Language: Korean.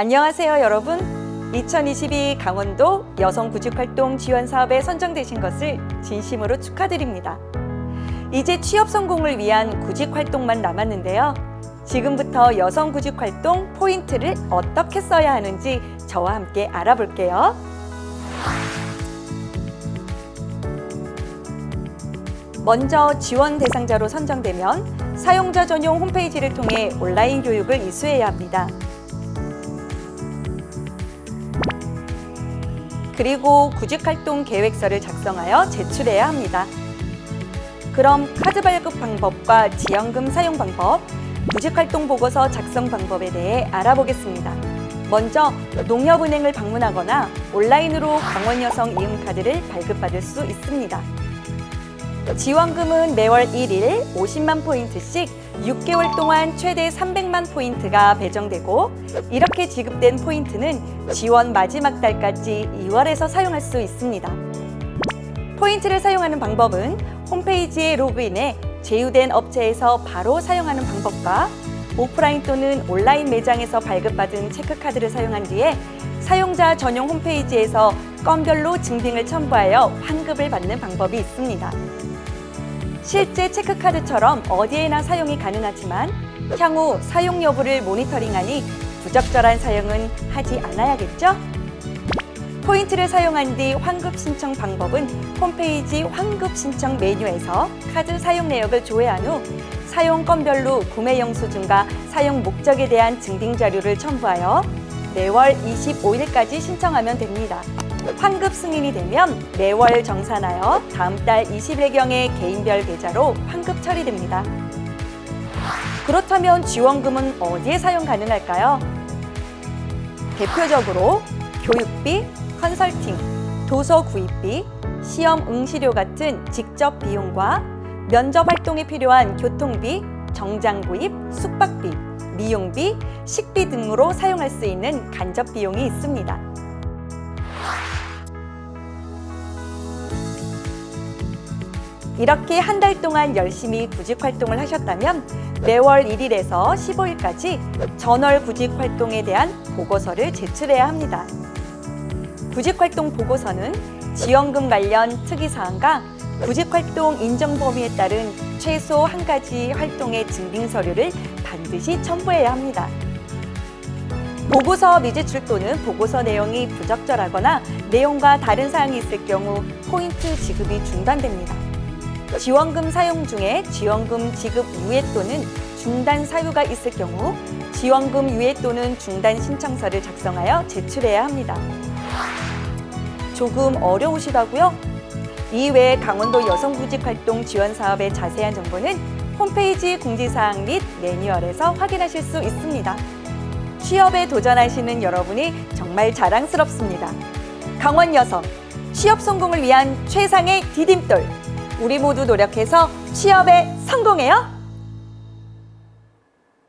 안녕하세요, 여러분. 2022 강원도 여성 구직활동 지원 사업에 선정되신 것을 진심으로 축하드립니다. 이제 취업 성공을 위한 구직활동만 남았는데요. 지금부터 여성 구직활동 포인트를 어떻게 써야 하는지 저와 함께 알아볼게요. 먼저 지원 대상자로 선정되면 사용자 전용 홈페이지를 통해 온라인 교육을 이수해야 합니다. 그리고 구직활동 계획서를 작성하여 제출해야 합니다. 그럼 카드 발급 방법과 지원금 사용 방법, 구직활동 보고서 작성 방법에 대해 알아보겠습니다. 먼저 농협은행을 방문하거나 온라인으로 강원여성 이음카드를 발급받을 수 있습니다. 지원금은 매월 1일 50만 포인트씩 6개월 동안 최대 300만 포인트가 배정되고 이렇게 지급된 포인트는 지원 마지막 달까지 2월에서 사용할 수 있습니다. 포인트를 사용하는 방법은 홈페이지에 로그인해 제휴된 업체에서 바로 사용하는 방법과 오프라인 또는 온라인 매장에서 발급받은 체크카드를 사용한 뒤에 사용자 전용 홈페이지에서 건별로 증빙을 첨부하여 환급을 받는 방법이 있습니다. 실제 체크카드처럼 어디에나 사용이 가능하지만 향후 사용 여부를 모니터링하니 부적절한 사용은 하지 않아야겠죠? 포인트를 사용한 뒤 환급 신청 방법은 홈페이지 환급 신청 메뉴에서 카드 사용 내역을 조회한 후 사용 건별로 구매 영수증과 사용 목적에 대한 증빙 자료를 첨부하여 매월 25일까지 신청하면 됩니다. 환급 승인이 되면 매월 정산하여 다음 달 20일경에 개인별 계좌로 환급 처리됩니다. 그렇다면 지원금은 어디에 사용 가능할까요? 대표적으로 교육비, 컨설팅, 도서 구입비, 시험 응시료 같은 직접 비용과 면접 활동에 필요한 교통비, 정장 구입, 숙박비, 미용비, 식비 등으로 사용할 수 있는 간접 비용이 있습니다. 이렇게 한 달 동안 열심히 구직 활동을 하셨다면 매월 1일에서 15일까지 전월 구직 활동에 대한 보고서를 제출해야 합니다. 구직 활동 보고서는 지원금 관련 특이 사항과 구직 활동 인정 범위에 따른 최소 한 가지 활동의 증빙 서류를 반드시 첨부해야 합니다. 보고서 미제출 또는 보고서 내용이 부적절하거나 내용과 다른 사항이 있을 경우 포인트 지급이 중단됩니다. 지원금 사용 중에 지원금 지급 유예 또는 중단 사유가 있을 경우 지원금 유예 또는 중단 신청서를 작성하여 제출해야 합니다. 조금 어려우시다고요? 이외에 강원도 여성구직활동 지원 사업의 자세한 정보는 홈페이지 공지사항 및 매뉴얼에서 확인하실 수 있습니다. 취업에 도전하시는 여러분이 정말 자랑스럽습니다. 강원 여성, 취업 성공을 위한 최상의 디딤돌. 우리 모두 노력해서 취업에 성공해요!